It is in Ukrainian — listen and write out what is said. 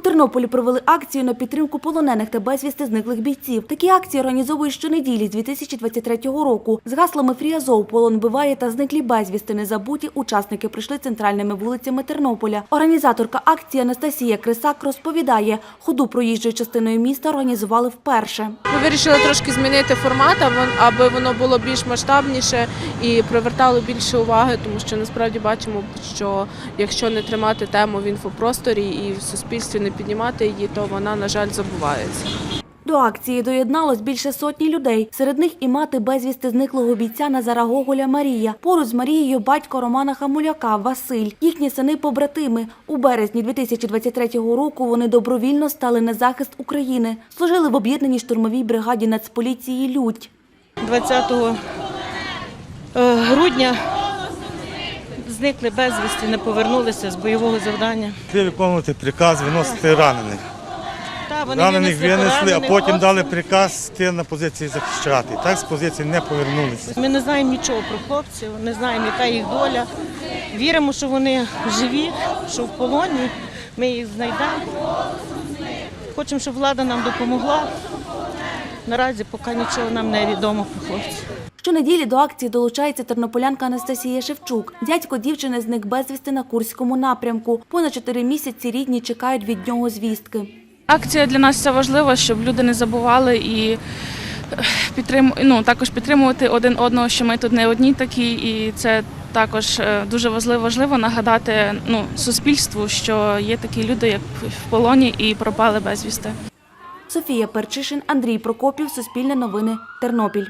Тернополі провели акцію на підтримку полонених та безвісти зниклих бійців. Такі акції організовують щонеділі з 2023 року. З гаслами «Фріазов», «Полон биває» та «Зниклі безвісти» незабуті учасники прийшли центральними вулицями Тернополя. Організаторка акції Анастасія Крисак розповідає, ходу проїжджою частиною міста організували вперше. Ми вирішили трошки змінити формат, аби- воно було більш масштабніше і привертало більше уваги, тому що насправді бачимо, що якщо не тримати тему в інфопросторі і в суспільстві не піднімати її, то вона, на жаль, забувається. До акції доєдналось більше сотні людей. Серед них і мати безвісти зниклого бійця Назара Гоголя Марія. Поруч з Марією батько Романа Хамуляка Василь. Їхні сини побратими. У березні 2023 року вони добровільно стали на захист України. Служили в об'єднаній штурмовій бригаді Нацполіції Людь. 20 е, грудня зникли безвісті, не повернулися з бойового завдання. Треба виконувати приказ, виносити ранених. Та, вони Ранених винесли винесли, а поранених потім дали приказ йти на позиції захищати. Так з позиції не повернулися. Ми не знаємо нічого про хлопців, не знаємо, яка їх доля. Віримо, що вони живі, що в полоні. Ми їх знайдемо. Хочемо, щоб влада нам допомогла. Наразі поки нічого нам не відомо про хлопців. Щонеділі до акції долучається тернополянка Анастасія Шевчук. Дядько дівчини зник безвісти на Курському напрямку. Понад чотири місяці рідні чекають від нього звістки. Акція для нас це важливо, щоб люди не забували і підтрим... ну, також підтримувати один одного, що ми тут не одні такі, і це також е, дуже важливо, важливо нагадати ну, суспільству, що є такі люди, як в полоні і пропали безвісти. Софія Перчишин, Андрій Прокопів, Суспільне новини, Тернопіль.